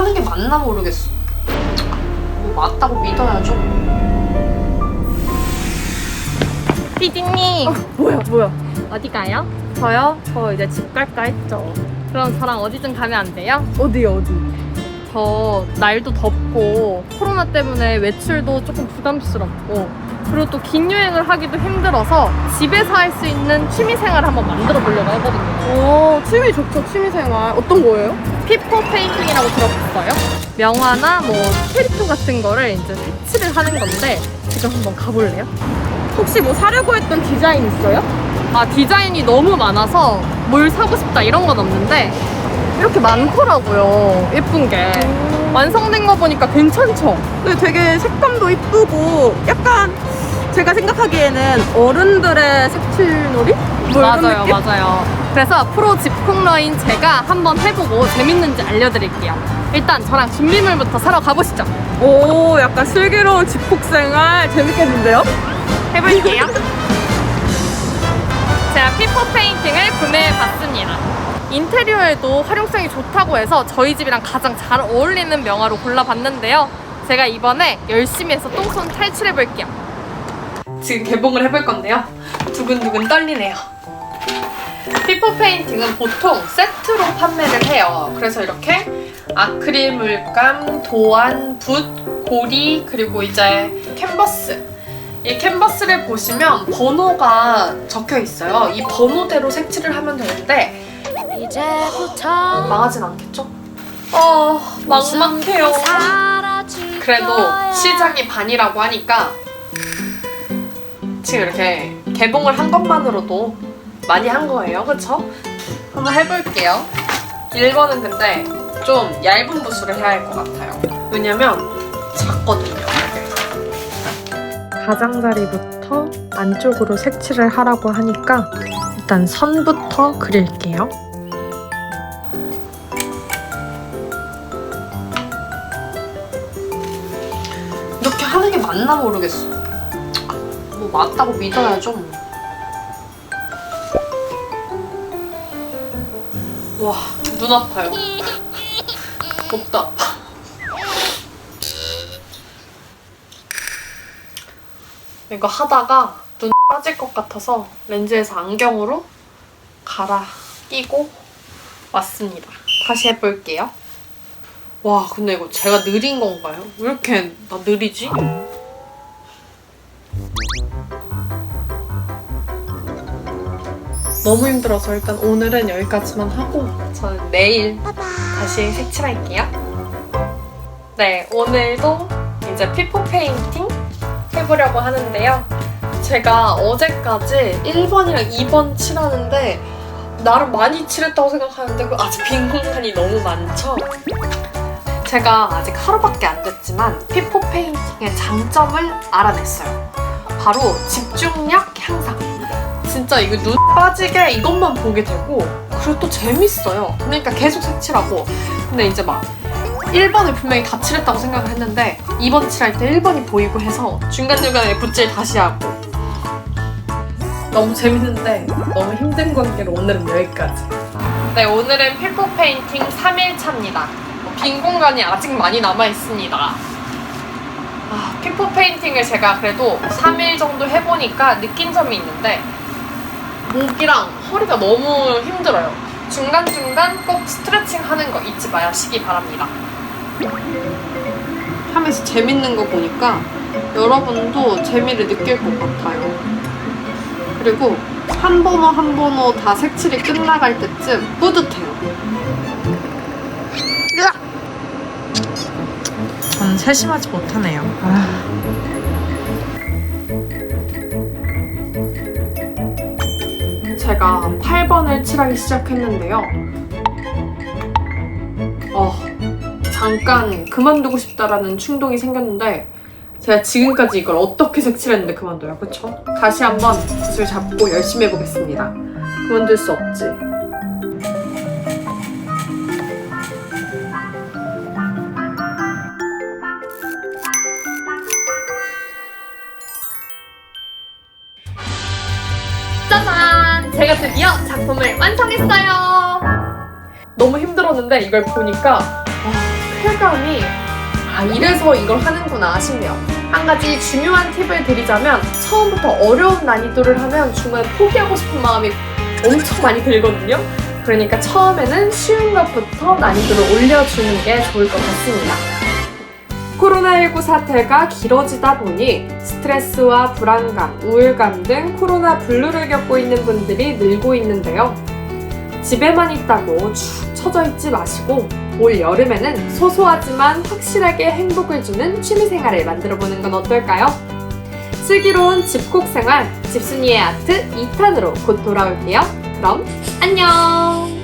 하는 게 맞나 모르겠어. 뭐 맞다고 믿어야죠. 피디님 뭐야 뭐야 어디 가요? 저요? 저 이제 집 갈까 했죠 그럼 저랑 어디 좀 가면 안 돼요? 어디 어디 저 날도 덥고 코로나 때문에 외출도 조금 부담스럽고 그리고 또 긴 여행을 하기도 힘들어서 집에서 할 수 있는 취미 생활을 한번 만들어 보려고 하거든요. 오 취미 좋죠 취미 생활 어떤 거예요? 피포 페인팅이라고 들어봤어요? 명화나 뭐 캐릭터 같은 거를 이제 색칠을 하는 건데 지금 한번 가볼래요? 혹시 뭐 사려고 했던 디자인 있어요? 아 디자인이 너무 많아서 뭘 사고 싶다 이런 건 없는데 이렇게 많더라고요 예쁜 게 완성된 거 보니까 괜찮죠? 근데 되게 색감도 이쁘고 약간 제가 생각하기에는 어른들의 색칠놀이? 뭐 이런 맞아요 느낌? 맞아요 그래서 프로 집콕러인 제가 한번 해보고 재밌는지 알려드릴게요. 일단 저랑 준비물부터 사러 가보시죠. 오 약간 슬기로운 집콕 생활 재밌겠는데요? 해볼게요. 제가 피포 페인팅을 구매해봤습니다. 인테리어에도 활용성이 좋다고 해서 저희 집이랑 가장 잘 어울리는 명화로 골라봤는데요. 제가 이번에 열심히 해서 똥손 탈출해볼게요. 지금 개봉을 해볼 건데요. 두근두근 떨리네요 피포 페인팅은 보통 세트로 판매를 해요 그래서 이렇게 아크릴 물감, 도안, 붓, 고리 그리고 이제 캔버스 이 캔버스를 보시면 번호가 적혀 있어요. 이 번호대로 색칠을 하면 되는데 이제부터 망하진 않겠죠? 어, 막막해요. 그래도 시장이 반이라고 하니까 지금 이렇게 개봉을 한 것만으로도 많이 한 거예요. 그쵸? 한번 해볼게요. 1번은 근데 좀 얇은 붓으로 해야 할 것 같아요. 왜냐면 작거든요. 가장자리부터 안쪽으로 색칠을 하라고 하니까 일단 선부터 그릴게요. 이렇게 하는 게 맞나 모르겠어. 뭐 맞다고 믿어야죠. 와, 눈 아파요. 목도 아파. 이거 하다가 눈 빠질 것 같아서 렌즈에서 안경으로 갈아 끼고 왔습니다. 다시 해볼게요. 와, 근데 이거 제가 느린 건가요? 왜 이렇게 나 느리지? 너무 힘들어서 일단 오늘은 여기까지만 하고 저는 내일 다시 색칠할게요. 네, 오늘도 이제 피포 페인팅 해보려고 하는데요. 제가 어제까지 1번이랑 2번 칠하는데 나름 많이 칠했다고 생각하는데 그 아직 빈 공간이 너무 많죠? 제가 아직 하루밖에 안 됐지만 피포 페인팅의 장점을 알아냈어요. 바로 집중력 향상. 진짜 이거 눈 빠지게 이것만 보게 되고 그리고 또 재밌어요. 그러니까 계속 색칠하고. 근데 이제 막 1번을 분명히 다 칠했다고 생각을 했는데 2번 칠할 때 1번이 보이고 해서 중간중간에 붓질 다시 하고. 너무 재밌는데 너무 힘든 관계로 오늘은 여기까지. 네 오늘은 필포 페인팅 3일차입니다. 빈 공간이 아직 많이 남아있습니다. 아, 피포 페인팅을 제가 그래도 3일 정도 해보니까 느낀 점이 있는데 목이랑 허리가 너무 힘들어요. 중간중간 꼭 스트레칭 하는 거 잊지 마시기 바랍니다. 하면서 재밌는 거 보니까 여러분도 재미를 느낄 것 같아요. 그리고 한 번호 한 번호 다 색칠이 끝나갈 때쯤 뿌듯해요. 으악! 저는 세심하지 못하네요. 제가 8번을 칠하기 시작했는데요. 어, 잠깐 그만두고 싶다라는 충동이 생겼는데 제가 지금까지 이걸 어떻게 색칠했는데 그만둬요, 그쵸? 다시 한번 붓을 잡고 열심히 해보겠습니다. 그만둘 수 없지. 제가 드디어 작품을 완성했어요! 너무 힘들었는데 이걸 보니까 아, 쾌감이 아 이래서 이걸 하는구나 싶네요. 한 가지 중요한 팁을 드리자면 처음부터 어려운 난이도를 하면 중간에 포기하고 싶은 마음이 엄청 많이 들거든요. 그러니까 처음에는 쉬운 것부터 난이도를 올려주는 게 좋을 것 같습니다. 코로나19 사태가 길어지다 보니 스트레스와 불안감, 우울감 등 코로나 블루를 겪고 있는 분들이 늘고 있는데요. 집에만 있다고 축 처져 있지 마시고 올 여름에는 소소하지만 확실하게 행복을 주는 취미 생활을 만들어 보는 건 어떨까요? 슬기로운 집콕 생활 집순이의 아트 2탄으로 곧 돌아올게요. 그럼 안녕!